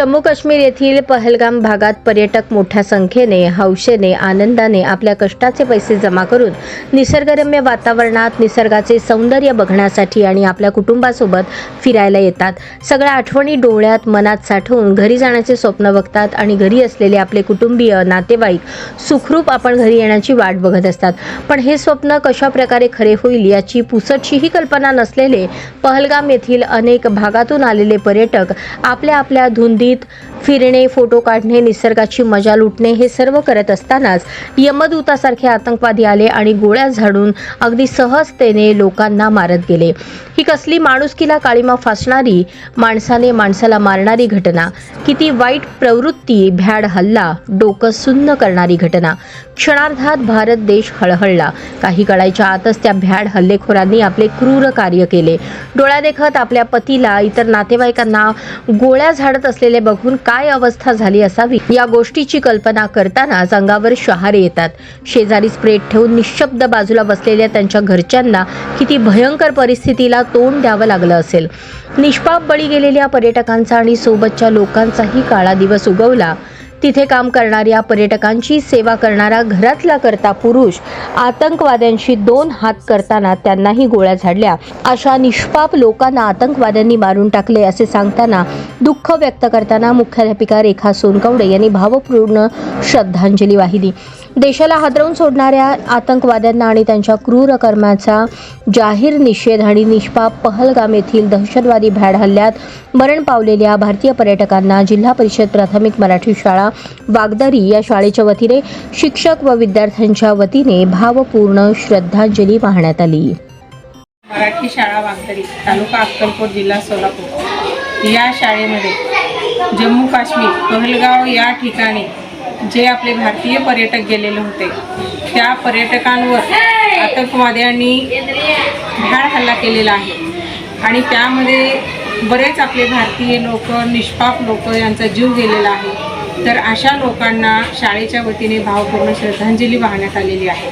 जम्मू काश्मीर येथील पहलगाम भागात पर्यटक मोठ्या संख्येने हौशेने आनंदाने आपल्या कष्टाचे पैसे जमा करून निसर्गरम्य वातावरणात निसर्गाचे सौंदर्य बघण्यासाठी आणि आपल्या कुटुंबासोबत फिरायला येतात. सगळ्या आठवणी डोळ्यात मनात साठवून घरी जाण्याचे स्वप्न बघतात आणि घरी असलेले आपले कुटुंबीय नातेवाईक सुखरूप आपण घरी येण्याची वाट बघत असतात. पण हे स्वप्न कशा प्रकारे खरे होईल याची पुसटशीही कल्पना नसलेले पहलगाम येथील अनेक भागातून आलेले पर्यटक आपल्या आपल्या धुंदी sulit फिरणे फोटो काढणे निसर्गाची मजा लुटणे हे सर्व करत असतानाच यमदूतासारखे आतंकवादी आले आणि गोळ्या झाडून अगदी सहजतेने लोकांना मारत गेले. ही कसली माणुसकीला काळीमा फासणारी माणसाने माणसाला मारणारी घटना. किती वाईट प्रवृत्ती भ्याड हल्ला डोकं सुन्न करणारी घटना. क्षणार्धात भारत देश हळहळला. काही कळायच्या आतच त्या भ्याड हल्लेखोरांनी आपले क्रूर कार्य केले. डोळ्यादेखत आपल्या पतीला इतर नातेवाईकांना गोळ्या झाडत असलेले बघून काय अवस्था झाली असावी या गोष्टीची कल्पना करतानाच अंगावर शहारे येतात. शेजारी स्प्रेड ठेवून निशब्द बाजूला बसलेल्या त्यांच्या घरच्यांना किती भयंकर परिस्थितीला तोंड द्यावं लागलं असेल. निष्पाप बळी गेलेल्या पर्यटकांचा आणि सोबतच्या लोकांचाही काळा दिवस उगवला. तिथे काम करणाऱ्या पर्यटकांची सेवा करणारा घरातला करता पुरुष आतंकवाद्यांशी दोन हात करताना त्यांनाही गोळ्या झाडल्या. अशा निष्पाप लोकांना आतंकवाद्यांनी मारून टाकले असे सांगताना दुःख व्यक्त करताना मुख्याध्यापिका रेखा सोनकवडे यांनी भावपूर्ण श्रद्धांजली वाहिली. देशाला हादरवून सोडणाऱ्या आतंकवाद्यांना आणि त्यांच्या क्रूर कर्माचा जाहीर निषेध आणि निष्पाप पहलगाम येथील दहशतवादी भ्याड हल्ल्यात मरण पावलेल्या भारतीय पर्यटकांना जिल्हा परिषद प्राथमिक मराठी शाळा वागदरी या शाळेच्या वतीने शिक्षक व विद्यार्थ्यांच्या वतीने भावपूर्ण श्रद्धांजली वाहण्यात आली. मराठी शाळा वागदरी तालुका अक्कलकोट जिल्हा सोलापूर. या शाळेमध्ये जम्मू काश्मीर पहलगाव या ठिकाणी जे आपले भारतीय पर्यटक गेलेले होते त्या पर्यटकांवर आतंकवाद्यांनी भ्याड हल्ला केलेला आहे. आणि त्यामध्ये बरेच आपले भारतीय लोक निष्पाप लोक यांचा जीव गेलेला आहे. तर अशा लोकांना शाळेच्या वतीने भावपूर्ण श्रद्धांजली वाहण्यात आलेली आहे.